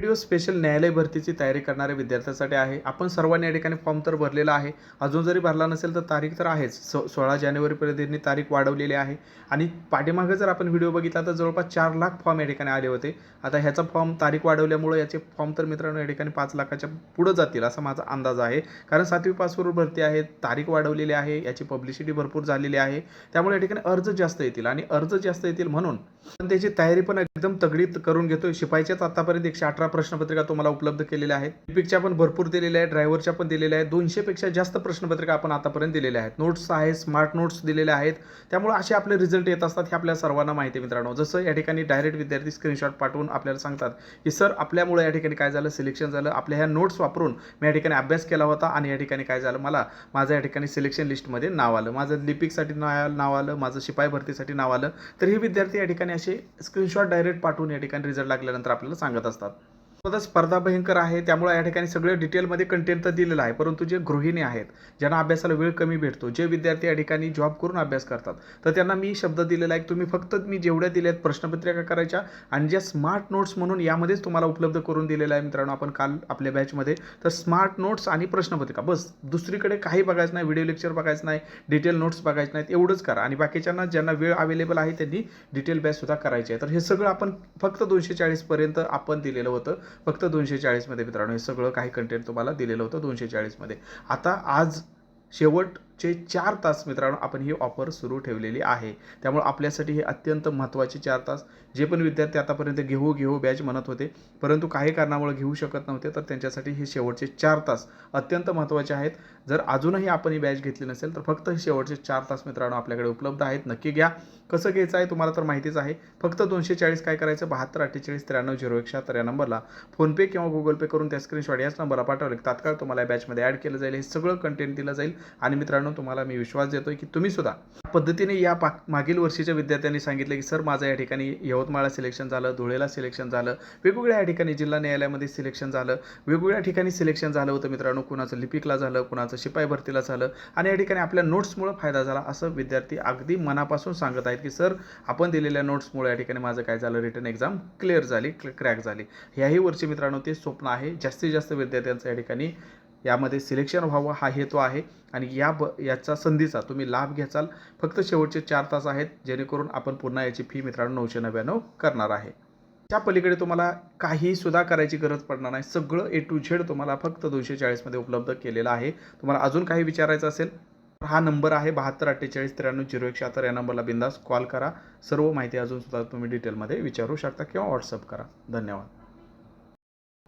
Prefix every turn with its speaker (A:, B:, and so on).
A: Video special न्यायालय भरतीची तयारी करणाऱ्या विद्यार्थ्यांसाठी आहे. आपण सर्वांनी या ठिकाणी फॉर्म तर भरलेला आहे. अजून जरी भरला नसेल तर तारीख तर आहेच. सो सोळा जानेवारीपर्यंत तारीख वाढवलेली आहे. आणि पाठीमागे जर आपण व्हिडिओ बघितला तर जवळपास चार लाख फॉर्म या ठिकाणी आले होते. आता ह्याचा फॉर्म तारीख वाढवल्यामुळे याचे फॉर्म तर मित्रांनो या ठिकाणी पाच लाखाच्या पुढं जातील असा माझा अंदाज आहे. कारण सातवी पासवर भरती आहे तारीख वाढवलेली आहे याची पब्लिसिटी भरपूर झालेली आहे. त्यामुळे या ठिकाणी अर्ज जास्त येतील आणि अर्ज जास्त येतील म्हणून पण त्याची तयारी पण एकदम तगडीत करून घेतोय. शिपाईच्याच आतापर्यंत एकशे अठरा प्रश्नपत्रिका तुम्हाला उपलब्ध केलेल्या आहेत. लिपिकच्या पण भरपूर दिलेल्या आहेत. ड्रायव्हरच्या पण दिलेल्या आहेत. दोनशेपेक्षा जास्त प्रश्नपत्रिका आपण आतापर्यंत दिलेल्या आहेत. नोट्स आहे स्मार्ट नोट्स दिलेल्या आहेत. त्यामुळे असे आपले रिझल्ट येत असतात हे आपल्या सर्वांना माहिती आहे मित्रांनो. जसं या ठिकाणी डायरेक्ट विद्यार्थी स्क्रीनशॉट पाठवून आपल्याला सांगतात की सर आपल्यामुळे या ठिकाणी काय झालं? सिलेक्शन झालं. आपल्या ह्या नोट्स वापरून मी या ठिकाणी अभ्यास केला होता आणि या ठिकाणी काय झालं? मला माझं या ठिकाणी सिलेक्शन लिस्टमध्ये नाव आलं. माझं लिपिकसाठी नाव नाव आलं. माझं शिपाई भरतीसाठी नाव आलं. तर हे विद्यार्थी या ठिकाणी असे स्क्रीनशॉट डायरेक्ट पाठवून या ठिकाणी रिझल्ट लागल्यानंतर आपल्याला सांगत असतात. स्पर्धा भयंकर आहे. त्यामुळे या ठिकाणी सगळं डिटेलमध्ये कंटेंट तर दिलेलं आहे. परंतु जे गृहिणी आहेत ज्यांना अभ्यासाला वेळ कमी भेटतो जे विद्यार्थी या ठिकाणी जॉब करून अभ्यास करतात तर त्यांना मी शब्द दिलेला आहे तुम्ही फक्त मी जेवढ्या दिल्या आहेत प्रश्नपत्रिका करायच्या आणि ज्या स्मार्ट नोट्स म्हणून यामध्येच तुम्हाला उपलब्ध करून दिलेलं आहे मित्रांनो आपण काल आपल्या बॅचमध्ये तर स्मार्ट नोट्स आणि प्रश्नपत्रिका बस. दुसरीकडे काही बघायचं नाही व्हिडिओ लेक्चर बघायचं नाही डिटेल नोट्स बघायचं नाहीत एवढंच करा. आणि बाकीच्यांना ज्यांना वेळ अवेलेबल आहे त्यांनी डिटेल बॅचसुद्धा करायची आहे. तर हे सगळं आपण फक्त दोनशे चाळीसपर्यंत आपण दिलेलं होतं. फक्त दोनशे चाळीसमध्ये मित्रांनो हे सगळं काही कंटेंट तुम्हाला दिलेलं होतं दोनशे चाळीसमध्ये आता आज शेवट चे चार तास मित्रांनो आपण ही ऑफर सुरू ठेवलेली आहे. त्यामुळे आपल्यासाठी हे अत्यंत महत्त्वाचे चार तास. जे पण विद्यार्थी आतापर्यंत घेऊ घेऊ बॅच म्हणत होते परंतु काही कारणामुळे घेऊ शकत नव्हते तर त्यांच्यासाठी हे शेवटचे चार तास अत्यंत महत्त्वाचे आहेत. जर अजूनही आपण ही बॅच घेतली नसेल तर फक्त हे शेवटचे चार तास मित्रांनो आपल्याकडे उपलब्ध आहेत. नक्की घ्या. कसं घ्यायचं आहे तुम्हाला तर माहितीच आहे. फक्त दोनशे चाळीस काय करायचं? बहात्तर अठ्ठेचाळीस त्र्याण्णव झिरो एक शहात्तर या नंबरला फोनपे किंवा गुगल पे करून त्या स्क्रीनशॉट याच नंबरला पाठवले. की तात्काळ तुम्हाला या बॅचमध्ये ॲड केलं जाईल. हे सगळं कंटेंट दिलं जाईल. आणि मित्रांनो तुम्हाला मी विश्वास देतोय की तुम्ही सुद्धा पद्धतीने या पा मागील वर्षीच्या विद्यार्थ्यांनी सांगितलं की सर माझं या ठिकाणी यवतमाळला सिलेक्शन झालं धुळेला सिलेक्शन झालं वेगवेगळ्या या ठिकाणी जिल्हा न्यायालयामध्ये सिलेक्शन झालं वेगवेगळ्या ठिकाणी सिलेक्शन झालं होतं मित्रांनो कुणाचं लिपिकला झालं कुणाचं शिपाई भरतीला झालं आणि या ठिकाणी आपल्या नोट्समुळं फायदा झाला असं विद्यार्थी अगदी मनापासून सांगत आहेत की सर आपण दिलेल्या नोट्समुळे या ठिकाणी माझं काय झालं? रिटर्न एक्झाम क्लिअर झाली क्रॅक झाली. ह्याही वर्षी मित्रांनो ते स्वप्न आहे. जास्तीत जास्त विद्यार्थ्यांचं या ठिकाणी यामध्ये सिलेक्शन व्हावं हा हेतू आहे आणि या ब याचा संधीचा तुम्ही लाभ घ्याचाल. फक्त शेवटचे चार तास आहेत जेणेकरून आपण पुन्हा याची फी मित्रांनो नऊशे नव्याण्णव करणार आहे. त्या पलीकडे तुम्हाला काही सुद्धा करायची गरज पडणार नाही. सगळं ए टू झेड तुम्हाला फक्त दोनशे चाळीसमध्ये उपलब्ध केलेलं आहे. तुम्हाला अजून काही विचारायचं असेल हा नंबर आहे बहात्तर अठ्ठेचाळीस त्र्याण्णव झिरो एक शहात्तर या नंबरला बिंदास कॉल करा. सर्व माहिती अजून सुद्धा तुम्ही डिटेलमध्ये विचारू शकता किंवा व्हॉट्सअप करा. धन्यवाद.